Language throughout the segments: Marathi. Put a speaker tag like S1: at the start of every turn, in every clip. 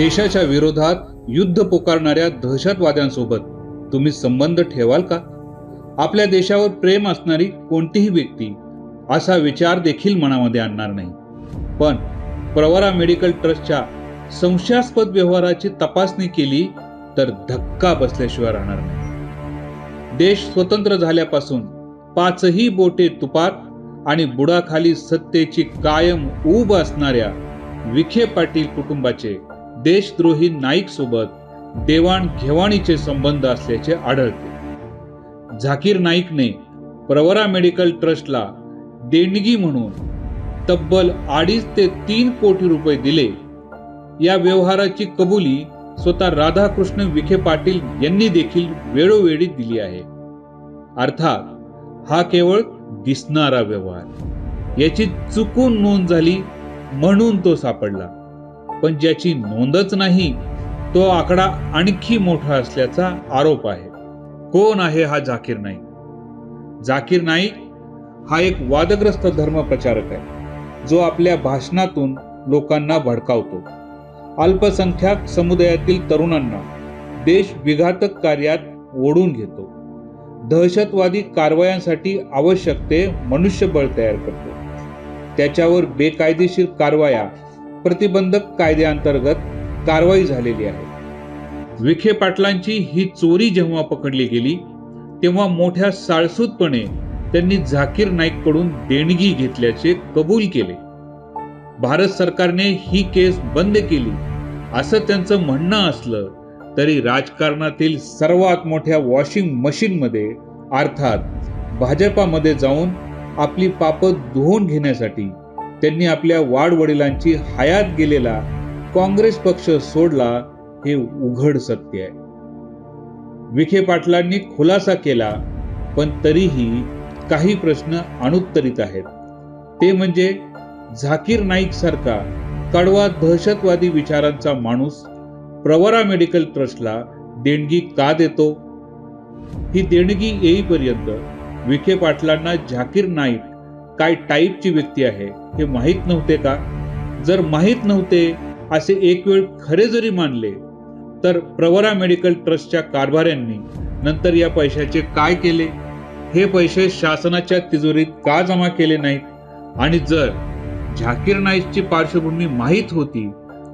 S1: देशाच्या विरोधात युद्ध पुकारणाऱ्या दहशतवाद्यांसोबत तुम्ही संबंध ठेवाल का? आपल्या देशावर प्रेम असणारी कोणतीही व्यक्ती असा विचार देखील मनामध्ये आणणार नाही. पण प्रवरा मेडिकल ट्रस्टच्या संशयास्पद व्यवहाराची तपासणी केली तर धक्का बसल्याशिवाय राहणार नाही. देश स्वतंत्र झाल्यापासून पाचही बोटे तुपात आणि बुडाखाली सत्तेची कायम ऊब असणाऱ्या विखे पाटील कुटुंबाचे देशद्रोही नाईक सोबत देवाणघेवाणीचे संबंध असल्याचे आढळते. झाकीर नाईकने प्रवरा मेडिकल ट्रस्टला देणगी म्हणून तब्बल अडीच ते तीन कोटी रुपये दिले. या व्यवहाराची कबुली स्वतः राधाकृष्ण विखे पाटील यांनी देखील वेळोवेळी दिली आहे. अर्थात हा केवळ दिसणारा व्यवहार. याची चुकून नोंद झाली म्हणून तो सापडला. पण ज्याची नोंदच नाही तो आकडा आणखी मोठा असल्याचा आरोप आहे. कोण आहे हा झाकीर नाईक? झाकीर नाईक हा एक वादग्रस्त धर्म प्रचारक आहे जो आपल्या भाषणातून लोकांना भडकावतो. अल्पसंख्याक समुदायातील तरुणांना देश विघातक कार्यात ओढून घेतो. दहशतवादी कारवायांसाठी आवश्यक ते मनुष्यबळ तयार करतो. त्याच्यावर बेकायदेशीर कारवाया प्रतिबंधक कायद्याअंतर्गत कारवाई झालेली आहे. विखे पाटलांची ही चोरी जेव्हा पकडली गेली तेव्हा मोठ्या साळसूदपणे त्यांनी झाकीर नाईककडून देणगी घेतल्याचे कबूल केले. भारत सरकारने ही केस बंद केली असं त्यांचं म्हणणं असलं तरी राजकारणातील सर्वात मोठ्या वॉशिंग मशीनमध्ये अर्थात भाजपामध्ये जाऊन आपली पापं धुवून घेण्यासाठी त्यांनी आपल्या वाडवडिलांची हयात गेलेला काँग्रेस पक्ष सोडला हे उघड सत्य आहे. विखे पाटलांनी खुलासा केला पण तरीही काही प्रश्न अनुत्तरित आहेत. ते म्हणजे झाकीर नाईक सारखा कडवा दहशतवादी विचारांचा माणूस प्रवरा मेडिकल ट्रस्टला देणगी का देतो? ही देणगी येईपर्यंत विखे पाटलांना झाकीर नाईक काय टाईपची व्यक्ती आहे हे माहीत नव्हते का? जर माहीत नव्हते असे एक वेळ खरे जरी मानले तर प्रवरा मेडिकल ट्रस्टच्या कारभाऱ्यांनी नंतर या पैशाचे काय केले? हे पैसे शासनाच्या तिजोरीत का जमा केले नाहीत? आणि जर झाकीर नाईकची पार्श्वभूमी माहीत होती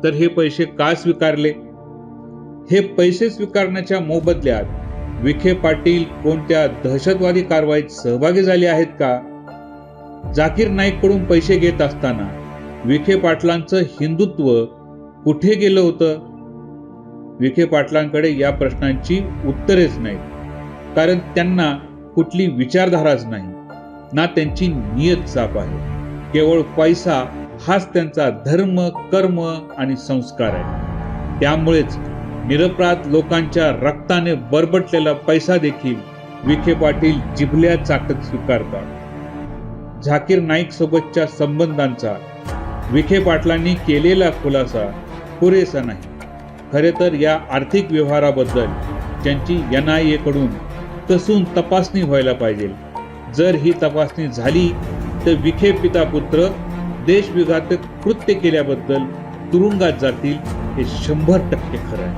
S1: तर हे पैसे का स्वीकारले? हे पैसे स्वीकारण्याच्या मोबदल्यात विखे पाटील कोणत्या दहशतवादी कारवाईत सहभागी झाले आहेत का? जाकीर नाईककडून पैसे घेत असताना विखे पाटलांचं हिंदुत्व कुठे गेलं होतं? विखे पाटलांकडे या प्रश्नांची उत्तरेच नाहीत कारण त्यांना कुठली विचारधाराच नाही. ना त्यांची नियत साप आहे. केवळ पैसा हाच त्यांचा धर्म कर्म आणि संस्कार आहे. त्यामुळेच निरपराध लोकांच्या रक्ताने बरबटलेला पैसा देखील विखे पाटील जिभल्या चाकत स्वीकारतात. झाकीर नाईक सोबतच्या संबंधांचा विखे पाटलांनी केलेला खुलासा पुरेसा नाही. खरे तर या आर्थिक व्यवहाराबद्दल त्यांची एन आय एकडून कसून तपासणी व्हायला पाहिजे. जर ही तपासणी झाली तर विखे पिता पुत्र देशविघातक कृत्य केल्याबद्दल तुरुंगात जातील हे शंभर टक्के खरं आहे.